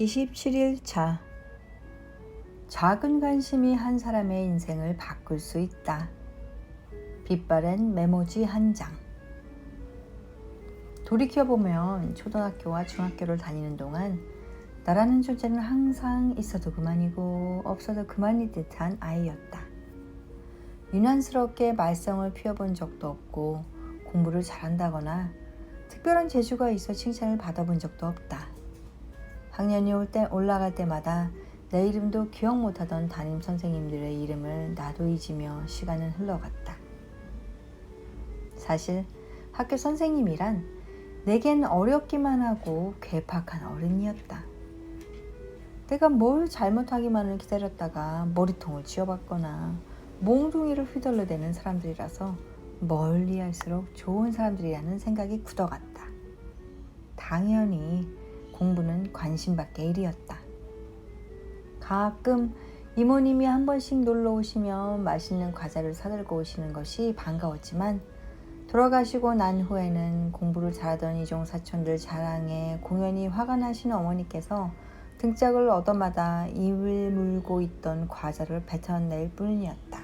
27일 차 작은 관심이 한 사람의 인생을 바꿀 수 있다. 빛바랜 메모지 한 장. 돌이켜보면 초등학교와 중학교를 다니는 동안 나라는 존재는 항상 있어도 그만이고 없어도 그만이 듯한 아이였다. 유난스럽게 말썽을 피워본 적도 없고 공부를 잘한다거나 특별한 재주가 있어 칭찬을 받아본 적도 없다. 학년이 올 때 올라갈 때마다 내 이름도 기억 못하던 담임 선생님들의 이름을 나도 잊으며 시간은 흘러갔다. 사실 학교 선생님이란 내겐 어렵기만 하고 괴팍한 어른이었다. 내가 뭘 잘못하기만을 기다렸다가 머리통을 쥐어봤거나 몽둥이를 휘둘러대는 사람들이라서 멀리 할수록 좋은 사람들이라는 생각이 굳어갔다. 당연히 공부는 관심 밖의 일이었다. 가끔 이모님이 한 번씩 놀러 오시면 맛있는 과자를 사들고 오시는 것이 반가웠지만 돌아가시고 난 후에는 공부를 잘하던 이종 사촌들 자랑에 공연히 화가 나신 어머니께서 등짝을 얻어마다 입을 물고 있던 과자를 뱉어낼 뿐이었다.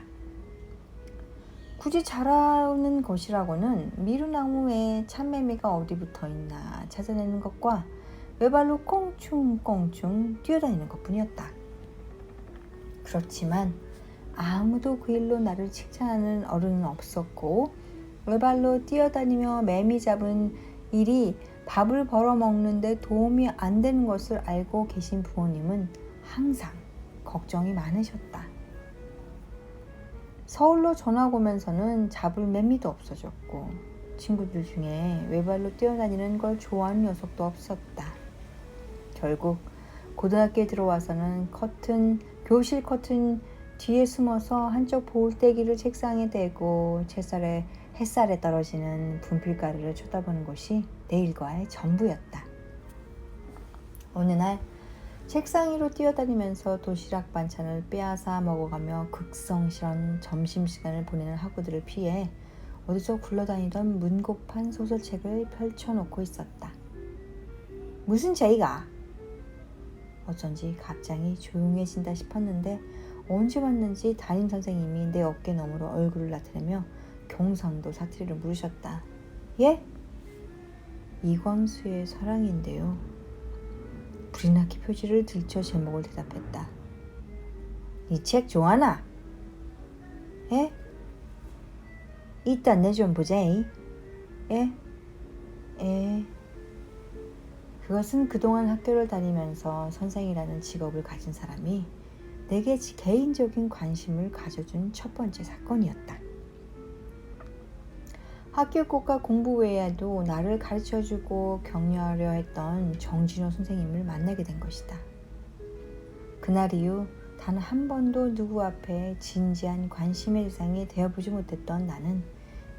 굳이 자라는 것이라고는 미루나무에 참매미가 어디 붙어 있나 찾아내는 것과 외발로 꽁충꽁충 뛰어다니는 것 뿐이었다. 그렇지만 아무도 그 일로 나를 칭찬하는 어른은 없었고 외발로 뛰어다니며 매미 잡은 일이 밥을 벌어 먹는데 도움이 안 되는 것을 알고 계신 부모님은 항상 걱정이 많으셨다. 서울로 전학 오면서는 잡을 매미도 없어졌고 친구들 중에 외발로 뛰어다니는 걸 좋아하는 녀석도 없었다. 결국 고등학교에 들어와서는 커튼, 교실 커튼 뒤에 숨어서 한쪽 볼때기를 책상에 대고 채살에 햇살에 떨어지는 분필가루를 쳐다보는 것이 내 일과의 전부였다. 어느 날 책상 위로 뛰어다니면서 도시락 반찬을 빼앗아 먹어가며 극성스런 점심시간을 보내는 학우들을 피해 어디서 굴러다니던 문고판 소설책을 펼쳐놓고 있었다. 무슨 죄이가? 어쩐지 갑자기 조용해진다 싶었는데 언제 왔는지 담임 선생님이 내 어깨 너머로 얼굴을 나타내며 경상도 사투리를 물으셨다. 예? 이광수의 사랑인데요. 불이나키 표지를 들쳐 제목을 대답했다. 이 책 좋아하나? 예? 이따 내 좀 보자이. 예? 예. 그것은 그동안 학교를 다니면서 선생이라는 직업을 가진 사람이 내게 개인적인 관심을 가져준 첫 번째 사건이었다. 학교 꽃과 공부 외에도 나를 가르쳐주고 격려하려 했던 정진호 선생님을 만나게 된 것이다. 그날 이후 단 한 번도 누구 앞에 진지한 관심의 대상이 되어보지 못했던 나는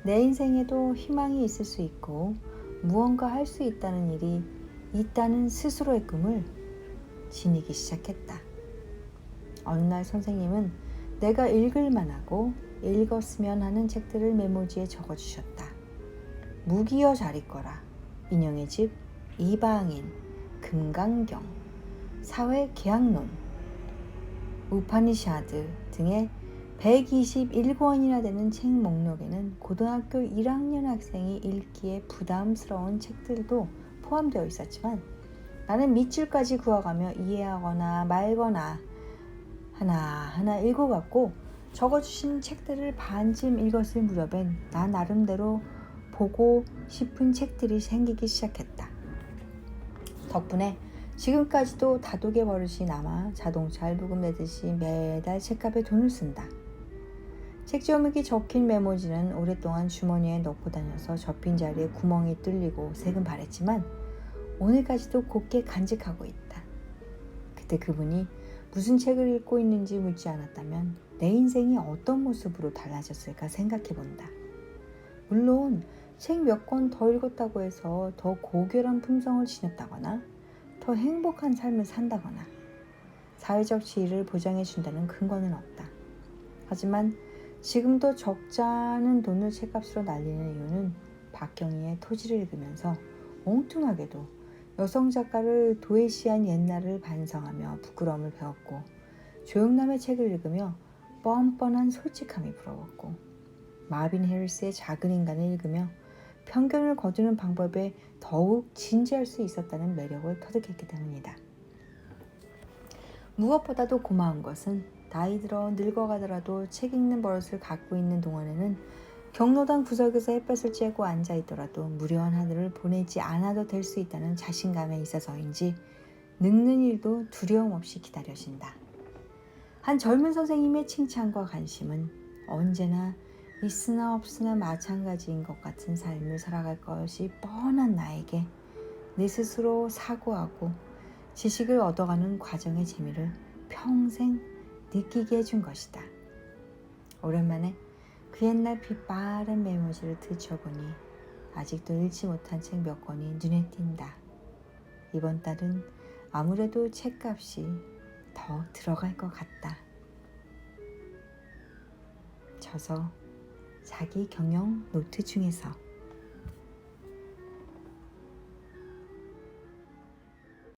내 인생에도 희망이 있을 수 있고 무언가 할 수 있다는 일이 있다는 스스로의 꿈을 지니기 시작했다. 어느 날 선생님은 내가 읽을 만 하고 읽었으면 하는 책들을 메모지에 적어주셨다. 무기여 잘 읽거라. 인형의 집, 이방인, 금강경, 사회 계약론, 우파니샤드 등의 121권이나 되는 책 목록에는 고등학교 1학년 학생이 읽기에 부담스러운 책들도 포함되어 있었지만 나는 밑줄까지 그어가며 이해하거나 말거나 하나하나 읽어갔고 적어주신 책들을 반쯤 읽었을 무렵엔 나 나름대로 보고 싶은 책들이 생기기 시작했다. 덕분에 지금까지도 다독의 버릇이 남아 자동차 할부금 내듯이 매달 책값에 돈을 쓴다. 책 제목이 적힌 메모지는 오랫동안 주머니에 넣고 다녀서 접힌 자리에 구멍이 뚫리고 색은 바랬지만 오늘까지도 곱게 간직하고 있다. 그때 그분이 무슨 책을 읽고 있는지 묻지 않았다면 내 인생이 어떤 모습으로 달라졌을까 생각해 본다. 물론 책 몇 권 더 읽었다고 해서 더 고결한 품성을 지녔다거나 더 행복한 삶을 산다거나 사회적 지위를 보장해 준다는 근거는 없다. 하지만 지금도 적잖은 돈을 책값으로 날리는 이유는 박경희의 토지를 읽으면서 엉뚱하게도 여성 작가를 도외시한 옛날을 반성하며 부끄러움을 배웠고 조용남의 책을 읽으며 뻔뻔한 솔직함이 부러웠고 마빈 해리스의 작은 인간을 읽으며 편견을 거두는 방법에 더욱 진지할 수 있었다는 매력을 터득했기 때문이다. 무엇보다도 고마운 것은 나이 들어 늙어가더라도 책 읽는 버릇을 갖고 있는 동안에는 경로당 구석에서 햇볕을 쬐고 앉아 있더라도 무료한 하늘을 보내지 않아도 될 수 있다는 자신감에 있어서인지 늙는 일도 두려움 없이 기다려진다. 한 젊은 선생님의 칭찬과 관심은 언제나 있으나 없으나 마찬가지인 것 같은 삶을 살아갈 것이 뻔한 나에게 내 스스로 사고하고 지식을 얻어가는 과정의 재미를 평생 느끼게 해준 것이다. 오랜만에 그 옛날 빛바랜 메모지를 들춰보니 아직도 읽지 못한 책 몇 권이 눈에 띈다. 이번 달은 아무래도 책값이 더 들어갈 것 같다. 저서 자기 경영 노트 중에서